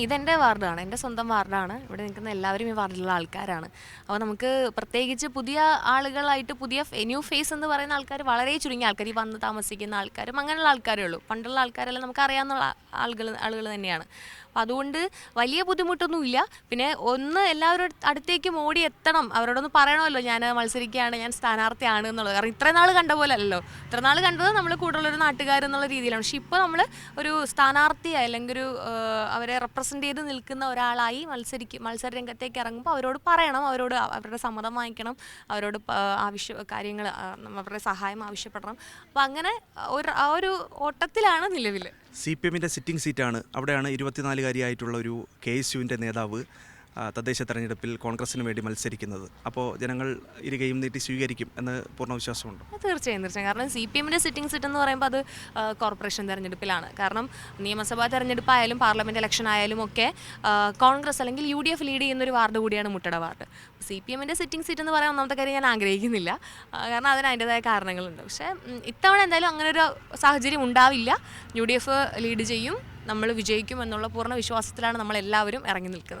ഇതെന്റെ വാർഡാണ് എന്റെ സ്വന്തം വാർഡാണ്. ഇവിടെ നിൽക്കുന്ന എല്ലാവരും ഈ വാർഡിലുള്ള ആൾക്കാരാണ്. അപ്പോൾ നമുക്ക് പ്രത്യേകിച്ച് പുതിയ ആളുകളായിട്ട് പുതിയ ന്യൂ ഫേസ് എന്ന് പറയുന്ന ആൾക്കാർ വളരെ ചുരുങ്ങിയ ആൾക്കാർ. ഈ വന്ന് താമസിക്കുന്ന ആൾക്കാരും അങ്ങനെയുള്ള ആൾക്കാരേ ഉള്ളൂ. പണ്ടുള്ള ആൾക്കാരെല്ലാം നമുക്ക് അറിയാവുന്ന ആളുകൾ ആളുകൾ തന്നെയാണ്. അപ്പോൾ അതുകൊണ്ട് വലിയ ബുദ്ധിമുട്ടൊന്നുമില്ല. പിന്നെ ഒന്ന് എല്ലാവരും അടുത്തേക്കും ഓടി എത്തണം. അവരോടൊന്ന് പറയണമല്ലോ ഞാൻ മത്സരിക്കുകയാണ് ഞാൻ സ്ഥാനാർത്ഥിയാണ് എന്നുള്ളത്. കാരണം ഇത്ര നാൾ കണ്ട പോലെ അല്ലല്ലോ. ഇത്ര നാൾ കണ്ടത് നമ്മൾ കൂടുതലൊരു നാട്ടുകാരെന്നുള്ള രീതിയിലാണ്. പക്ഷെ ഇപ്പോൾ നമ്മൾ ഒരു സ്ഥാനാർത്ഥി അല്ലെങ്കിൽ ഒരു അവരെ റെപ്രസെന്റ് ചെയ്ത് നിൽക്കുന്ന ഒരാളായി മത്സരിക്കും മത്സര രംഗത്തേക്ക് ഇറങ്ങുമ്പോൾ അവരോട് പറയണം. അവരോട് അവരുടെ സമ്മതം വാങ്ങിക്കണം. അവരോട് ആവശ്യ കാര്യങ്ങൾ അവരുടെ സഹായം ആവശ്യപ്പെടണം. അപ്പോൾ അങ്ങനെ ഒരു ആ ഒരു ഓട്ടത്തിലാണ് നിലവിൽ സി പി എമ്മിന്റെ സിറ്റിംഗ് സീറ്റാണ്. അവിടെയാണ് ഇരുപത്തിനാലുകാരിയായിട്ടുള്ള ഒരു കെ എസ് യുവിന്റെ നേതാവ്. തദ്ദേശ തെരഞ്ഞെടുപ്പിൽ കോൺഗ്രസിന് വേണ്ടി മത്സരിക്കുന്നത്. അപ്പോൾ ജനങ്ങൾ ഇരുകയും നീട്ടി സ്വീകരിക്കും എന്ന് പൂർണ വിശ്വാസമുണ്ട് തീർച്ചയായും തീർച്ചയായും. കാരണം സി പി എമ്മിന്റെ സിറ്റിംഗ് സീറ്റ് എന്ന് പറയുമ്പോൾ അത് കോർപ്പറേഷൻ തെരഞ്ഞെടുപ്പിലാണ്. കാരണം നിയമസഭാ തെരഞ്ഞെടുപ്പായാലും പാർലമെന്റ് ഇലക്ഷൻ ആയാലും ഒക്കെ കോൺഗ്രസ് അല്ലെങ്കിൽ യു ഡി എഫ് ലീഡ് ചെയ്യുന്ന ഒരു വാർഡ് കൂടിയാണ് മുട്ടട വാർഡ്. സി പി എമ്മിന്റെ സിറ്റിംഗ് സീറ്റ് എന്ന് പറയാൻ ഒന്നാമത്തെ കാര്യം ഞാൻ ആഗ്രഹിക്കുന്നില്ല. കാരണം അതിന് അതിന്റെതായ കാരണങ്ങളുണ്ട്. പക്ഷേ ഇത്തവണ എന്തായാലും അങ്ങനെ ഒരു സാഹചര്യം ഉണ്ടാവില്ല. യു ഡി എഫ് ലീഡ് ചെയ്യും നമ്മൾ വിജയിക്കും എന്നുള്ള പൂർണ വിശ്വാസത്തിലാണ് നമ്മൾ എല്ലാവരും ഇറങ്ങി നിൽക്കുന്നത്.